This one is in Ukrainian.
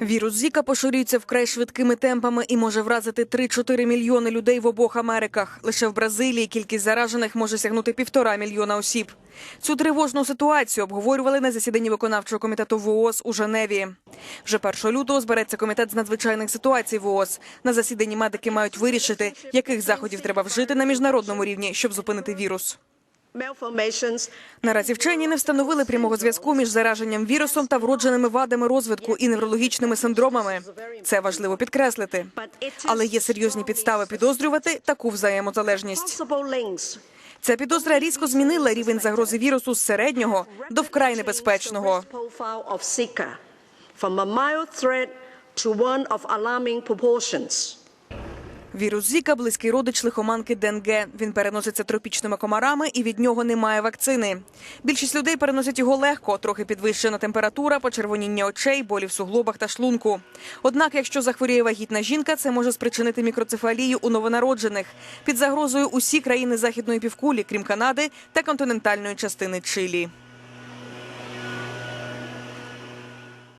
Вірус Зіка поширюється вкрай швидкими темпами і може вразити 3-4 мільйони людей в обох Америках. Лише в Бразилії кількість заражених може сягнути півтора мільйона осіб. Цю тривожну ситуацію обговорювали на засіданні виконавчого комітету ВООЗ у Женеві. Вже 1 лютого збереться комітет з надзвичайних ситуацій ВООЗ. На засіданні медики мають вирішити, яких заходів треба вжити на міжнародному рівні, щоб зупинити вірус. Наразі вчені не встановили прямого зв'язку між зараженням вірусом та вродженими вадами розвитку і неврологічними синдромами. Це важливо підкреслити. Але є серйозні підстави підозрювати таку взаємозалежність. Ця підозра різко змінила рівень загрози вірусу з середнього до вкрай небезпечного. from a mild threat to one of alarming proportions. Вірус Зіка – близький родич лихоманки Денге. Він переноситься тропічними комарами і від нього немає вакцини. Більшість людей переносять його легко, трохи підвищена температура, почервоніння очей, болі в суглобах та шлунку. Однак, якщо захворіє вагітна жінка, це може спричинити мікроцефалію у новонароджених. Під загрозою усі країни західної півкулі, крім Канади та континентальної частини Чилі.